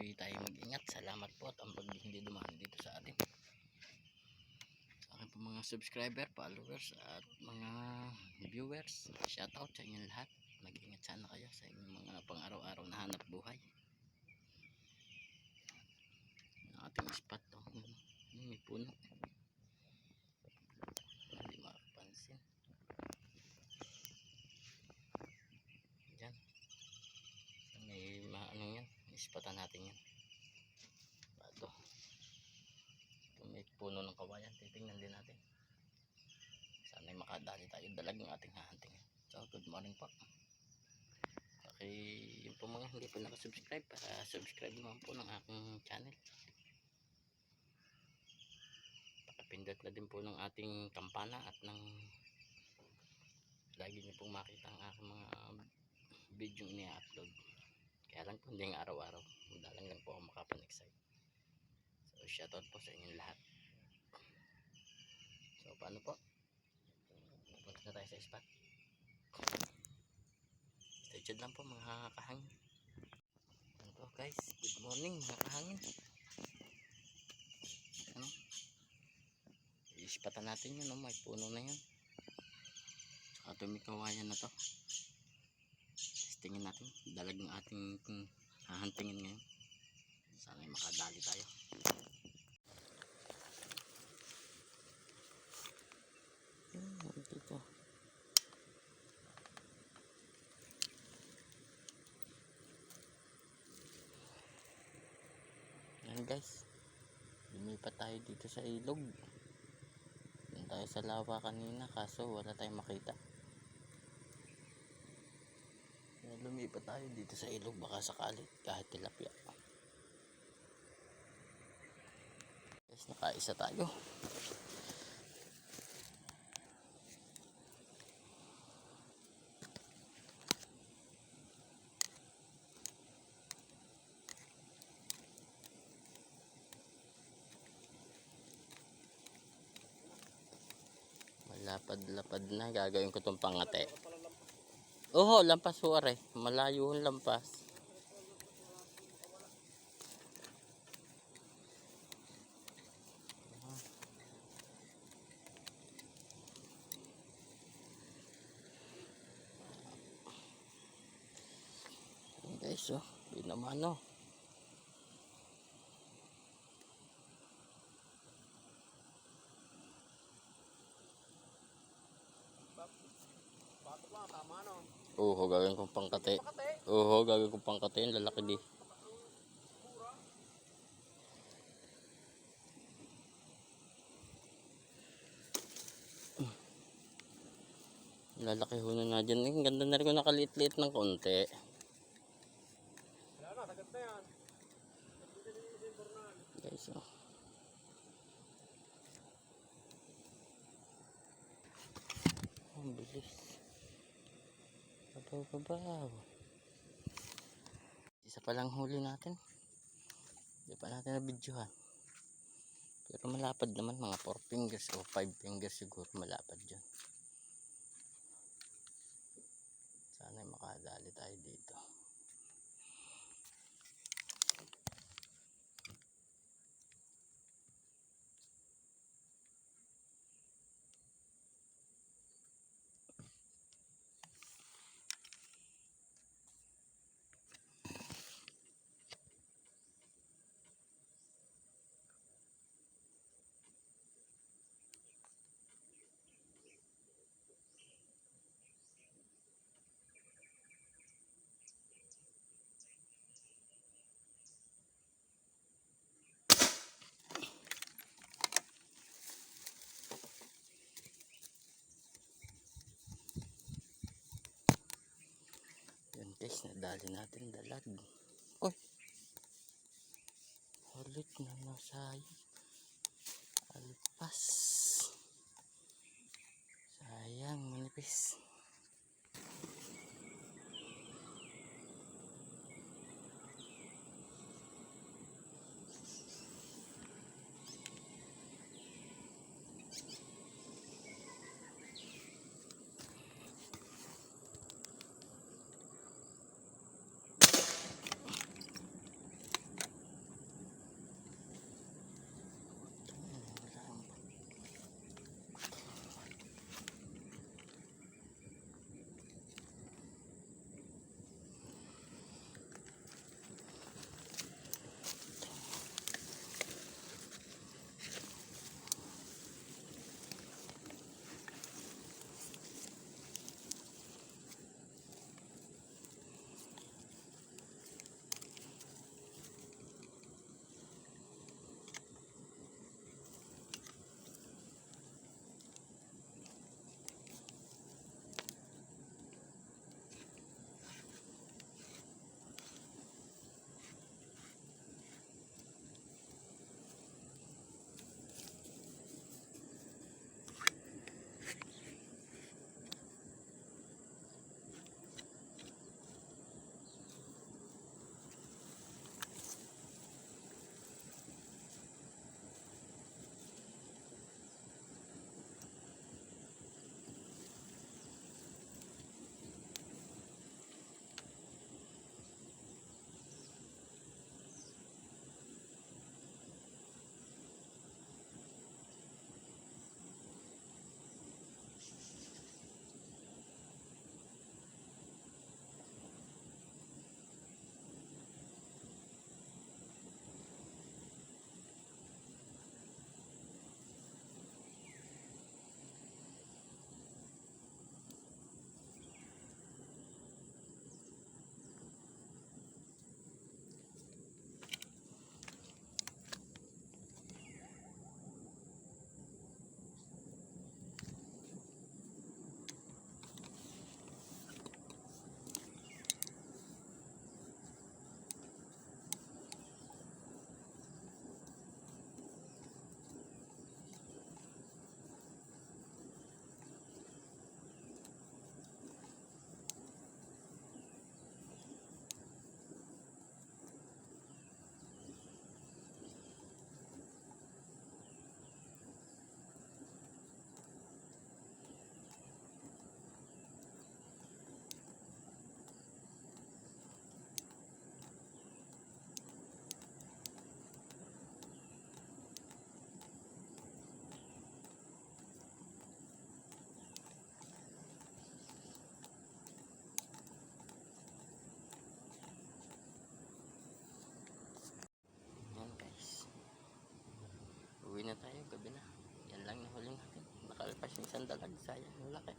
Palagi tayo mag-ingat. Salamat po at ang pag hindi dumaan dito sa atin. Sa akin po mga subscriber, followers at mga viewers. Shoutout sa inyo lahat. Mag-ingat sana kayo sa inyong mga pang-araw-araw na hanap buhay. Ang ating spot. Yun, may puno. Hindi makapansin. Yan. May maano yan. Ispatan natin yan. Bato. Ito may puno ng kawayan. Titingnan din natin. Sana'y makadali tayo. Dalag ng ating hahanting. So, good morning po. Okay, yung po mga hindi po nakasubscribe, para subscribe naman po ng aking channel. Pakipindot na din po ng ating kampana at ng lagi niyo pong makita ang aking mga video ini-upload. Kaya lang po hindi araw-araw. Madalang lang po ako makapan-excite. So, shoutout po sa inyong lahat. So, paano po? Pupunta na tayo sa spot. Stay tuned lang po mga kahangin. Ano po guys? Good morning mga kahangin. Ano? Ispatan natin yun. No? May puno na yun. Tsaka ito may kawayan na to. Testingin natin. Dalag ng ating hahantingin ngayon. Sana makadali tayo. Hmm, dito. Yan guys. Lumipat tayo dito sa ilog. Yan tayo sa lawa kanina kaso wala tayong makita. Yan, lumipat tayo dito sa ilog baka sakali kahit tilapia. Guys, nakaisa tayo. Malapad-lapad na. Gagawin ko itong pangate. Oo, lampas po are. Malayo yung lampas. Guys. Yun naman, oh. Batok lang, tama no. Oo, gagawin kong pangkate. Oo, gagawin kong pangkate. Yung lalaki di. Lalaki ho na nga dyan. Ang ganda na rin ko nakaliit-liit ng konti. Wala na, yan. Guys, oh. Ang bilis. Babaw, babaw. Isa pa lang huli natin. Hindi pa natin na-videohan. Pero malapad naman mga 4 fingers o 5 fingers siguro malapad dyan. Sana makadali tayo dito. Yun guys, nadali natin dalag. Uy! Ulit na nasay. Alpas. Sayang, manipis. gabi na yan lang na huling natin nakalpas yung isang dalag sayang ang laki.